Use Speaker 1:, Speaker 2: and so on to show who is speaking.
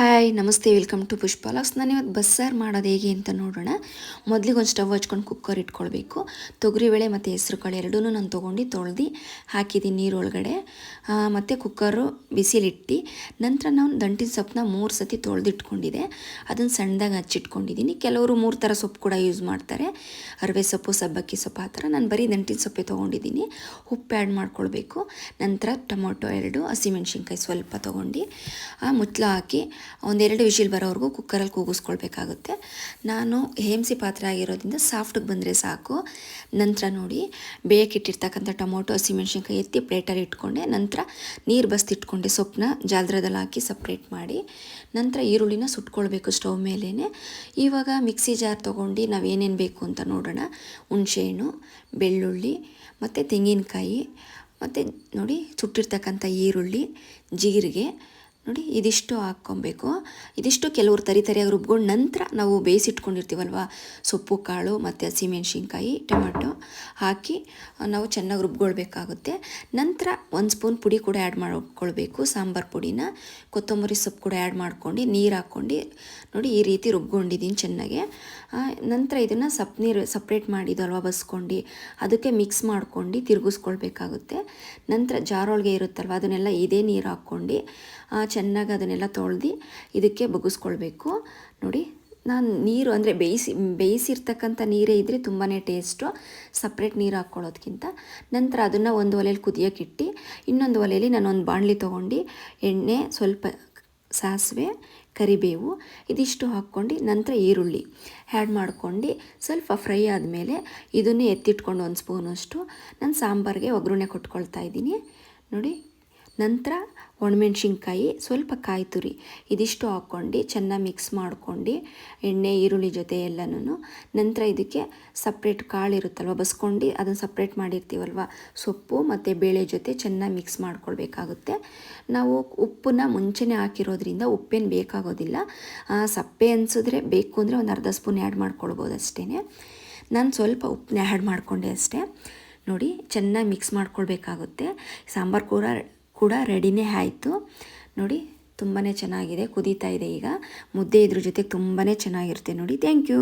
Speaker 1: Hi ನಮಸ್ತೆ welcome to ಪುಷ್ಪಾಲಾಕ್ಸ್ ನಾನು ಇವತ್ತು ಬಸ್ಸಾರು ಮಾಡೋದು ಹೇಗೆ ಅಂತ ನೋಡೋಣ. ಮೊದಲಿಗೆ ಒಂದು ಸ್ಟವ್ ಹಚ್ಕೊಂಡು ಕುಕ್ಕರ್ ಇಟ್ಕೊಳ್ಬೇಕು. ತೊಗರಿಬೇಳೆ ಮತ್ತು ಹೆಸರು ಕಾಳು ಎರಡೂ ನಾನು ತೊಗೊಂಡು ತೊಳ್ದು ಹಾಕಿದ್ದೀನಿ ನೀರೊಳಗಡೆ. ಮತ್ತು ಕುಕ್ಕರು ಬಿಸಿಲಿಟ್ಟು ನಂತರ ನಾನು ದಂಟಿನ ಸೊಪ್ಪನ್ನ ಮೂರು ಸತಿ ತೊಳೆದಿಟ್ಕೊಂಡಿದ್ದೆ ಅದನ್ನು ಸಣ್ಣದಾಗಿ ಹಚ್ಚಿಟ್ಕೊಂಡಿದ್ದೀನಿ ಕೆಲವರು ಮೂರು ಥರ ಸೊಪ್ಪು ಕೂಡ ಯೂಸ್ ಮಾಡ್ತಾರೆ. ಅರವೆ ಸೊಪ್ಪು, ಸಬ್ಬಕ್ಕಿ ಸೊಪ್ಪು ಆ ಥರ ನಾನು ಬರೀ ದಂಟಿನ ಸೊಪ್ಪೆ ತೊಗೊಂಡಿದ್ದೀನಿ ಉಪ್ಪು ಆ್ಯಡ್ ಮಾಡ್ಕೊಳ್ಬೇಕು. ನಂತರ ಟೊಮೊಟೊ ಎರಡು, ಹಸಿಮೆಣ್ಸಿನ್ಕಾಯಿ ಸ್ವಲ್ಪ ತೊಗೊಂಡು, ಆ, ಮುಚ್ಚಳ ಹಾಕಿ ಒಂದೆರಡು ವಿಷಿಲ್ ಬರೋವರೆಗೂ ಕುಕ್ಕರಲ್ಲಿ ಕೂಗಿಸ್ಕೊಳ್ಬೇಕಾಗುತ್ತೆ. ನಾನು ಹೇಮ್ಸಿ ಪಾತ್ರೆ ಆಗಿರೋದ್ರಿಂದ ಸಾಫ್ಟಿಗೆ ಬಂದರೆ ಸಾಕು. ನಂತರ ನೋಡಿ ಬೇಯಕ್ಕಿಟ್ಟಿರ್ತಕ್ಕಂಥ ಟೊಮೊಟೊ, ಹಸಿಮೆಣ್ಸಿನ್ಕಾಯಿ ಎತ್ತಿ ಪ್ಲೇಟಲ್ಲಿ ಇಟ್ಕೊಂಡೆ, ನಂತರ ನೀರು ಬಸ್ತಿಟ್ಕೊಂಡೆ ಸೊಪ್ಪನ್ನ ಜಾಲದ್ರದಲ್ಲಿ ಹಾಕಿ ಸಪ್ರೇಟ್ ಮಾಡಿ, ನಂತರ ಈರುಳ್ಳಿನ ಸುಟ್ಕೊಳ್ಬೇಕು ಸ್ಟವ್ ಮೇಲೇ ಇವಾಗ ಮಿಕ್ಸಿ ಜಾರ್ ತೊಗೊಂಡು ನಾವು ಏನೇನು ಬೇಕು ಅಂತ ನೋಡೋಣ. ಹುಣಸೆಹಣ್ಣು, ಬೆಳ್ಳುಳ್ಳಿ, ಮತ್ತು ತೆಂಗಿನಕಾಯಿ, ಮತ್ತು ನೋಡಿ ಸುಟ್ಟಿರ್ತಕ್ಕಂಥ ಈರುಳ್ಳಿ, ಜೀರಿಗೆ ನೋಡಿ, ಇದಿಷ್ಟು ಹಾಕ್ಕೊಬೇಕು. ಇದಿಷ್ಟು ಕೆಲವರು ತರಿ ತರಿಯಾಗಿ ರುಬ್ಕೊಂಡು ನಂತರ ನಾವು ಬೇಯಿಸಿಟ್ಕೊಂಡಿರ್ತೀವಲ್ವ? ಸೊಪ್ಪು, ಕಾಳು, ಮತ್ತು ಹಸಿಮೆಣ್ಸಿನ್ಕಾಯಿ, ಟೊಮೆಟೊ ಹಾಕಿ ನಾವು ಚೆನ್ನಾಗಿ ರುಬ್ಕೊಳ್ಬೇಕಾಗುತ್ತೆ. ನಂತರ ಒಂದು ಸ್ಪೂನ್ ಪುಡಿ ಕೂಡ ಆ್ಯಡ್ ಮಾಡ್ಕೊಳ್ಬೇಕು. ಸಾಂಬಾರು ಪುಡಿನ. ಕೊತ್ತಂಬರಿ ಸೊಪ್ಪು ಕೂಡ ಆ್ಯಡ್ ಮಾಡ್ಕೊಂಡು, ನೀರು ಹಾಕ್ಕೊಂಡು ನೋಡಿ, ಈ ರೀತಿ ರುಬ್ಕೊಂಡಿದ್ದೀನಿ ಚೆನ್ನಾಗೆ. ನಂತರ ಇದನ್ನು ಸಪ್ ನೀರು ಸಪ್ರೇಟ್ ಮಾಡಿದ್ದು ಅಲ್ವಾ ಬಸ್ಕೊಂಡು ಅದಕ್ಕೆ ಮಿಕ್ಸ್ ಮಾಡ್ಕೊಂಡು ತಿರುಗಿಸ್ಕೊಳ್ಬೇಕಾಗುತ್ತೆ. ನಂತರ ಜಾರೊಳಗೆ ಇರುತ್ತಲ್ವ, ಅದನ್ನೆಲ್ಲ ಇದೇ ನೀರು ಹಾಕ್ಕೊಂಡು ಚೆನ್ನಾಗಿ ಅದನ್ನೆಲ್ಲ ತೊಳೆದು ಇದಕ್ಕೆ ಬಗ್ಗಿಸ್ಕೊಳ್ಬೇಕು. ನೋಡಿ, ನಾನು ನೀರು ಅಂದರೆ ಬೇಯಿಸಿ, ಬೇಯಿಸಿರ್ತಕ್ಕಂಥ ನೀರೇ ಇದ್ದರೆ ತುಂಬಾ ಟೇಸ್ಟು. ಸಪ್ರೇಟ್ ನೀರು ಹಾಕ್ಕೊಳ್ಳೋದ್ಕಿಂತ. ನಂತರ ಅದನ್ನು ಒಂದು ಒಲೆಯಲ್ಲಿ ಕುದಿಯೋಕ್ಕಿಟ್ಟು ಇನ್ನೊಂದು ಒಲೆಯಲ್ಲಿ ನಾನು ಒಂದು ಬಾಣಲಿ ತೊಗೊಂಡು ಎಣ್ಣೆ, ಸ್ವಲ್ಪ ಸಾಸಿವೆ, ಕರಿಬೇವು ಇದಿಷ್ಟು ಹಾಕ್ಕೊಂಡು ನಂತರ ಈರುಳ್ಳಿ ಆ್ಯಡ್ ಮಾಡ್ಕೊಂಡು ಸ್ವಲ್ಪ ಫ್ರೈ ಆದಮೇಲೆ ಇದನ್ನೇ ಎತ್ತಿಟ್ಕೊಂಡು ಒಂದು ಸ್ಪೂನಷ್ಟು ನಾನು ಸಾಂಬಾರಿಗೆ ಒಗ್ಗರಣೆ ಕೊಟ್ಕೊಳ್ತಾ ಇದ್ದೀನಿ. ನೋಡಿ ನಂತರ ಒಣಮೆಣ್ಸಿನ್ಕಾಯಿ ಸ್ವಲ್ಪ ಕಾಯಿ ತುರಿ, ಇದಿಷ್ಟು ಹಾಕ್ಕೊಂಡು ಚೆನ್ನಾಗಿ ಮಿಕ್ಸ್ ಮಾಡ್ಕೊಂಡು ಎಣ್ಣೆ, ಈರುಳ್ಳಿ ಜೊತೆ ಎಲ್ಲನೂ ನಂತರ ಇದಕ್ಕೆ ಸಪ್ರೇಟ್ ಕಾಳು ಇರುತ್ತಲ್ವ, ಬಸ್ಕೊಂಡು ಅದನ್ನು ಸಪ್ರೇಟ್ ಮಾಡಿರ್ತೀವಲ್ವ, ಸೊಪ್ಪು ಮತ್ತು ಬೇಳೆ ಜೊತೆ ಚೆನ್ನಾಗಿ ಮಿಕ್ಸ್ ಮಾಡ್ಕೊಳ್ಬೇಕಾಗುತ್ತೆ. ನಾವು ಉಪ್ಪನ್ನ ಮುಂಚೆನೇ ಹಾಕಿರೋದ್ರಿಂದ ಉಪ್ಪೇನು ಬೇಕಾಗೋದಿಲ್ಲ. ಸಪ್ಪೆ ಅನಿಸಿದ್ರೆ ಬೇಕು ಅಂದರೆ ಒಂದು ಅರ್ಧ ಸ್ಪೂನ್ ಆ್ಯಡ್ ಮಾಡ್ಕೊಳ್ಬೋದು ಅಷ್ಟೇ ನಾನು ಸ್ವಲ್ಪ ಉಪ್ಪನ್ನ ಆ್ಯಡ್ ಮಾಡಿಕೊಂಡೆ ಅಷ್ಟೇ. ನೋಡಿ, ಚೆನ್ನಾಗಿ ಮಿಕ್ಸ್ ಮಾಡ್ಕೊಳ್ಬೇಕಾಗುತ್ತೆ. ಸಾಂಬಾರು ಕೂರ ಕೂಡ ರೆಡಿನೇ ಆಯಿತು. ನೋಡಿ ತುಂಬಾ ಚೆನ್ನಾಗಿದೆ, ಕುದೀತಾ ಇದೆ ಈಗ. ಮುದ್ದೆ ಇದ್ರ ಜೊತೆ ತುಂಬಾ ಚೆನ್ನಾಗಿರುತ್ತೆ. ನೋಡಿ ಥ್ಯಾಂಕ್ ಯು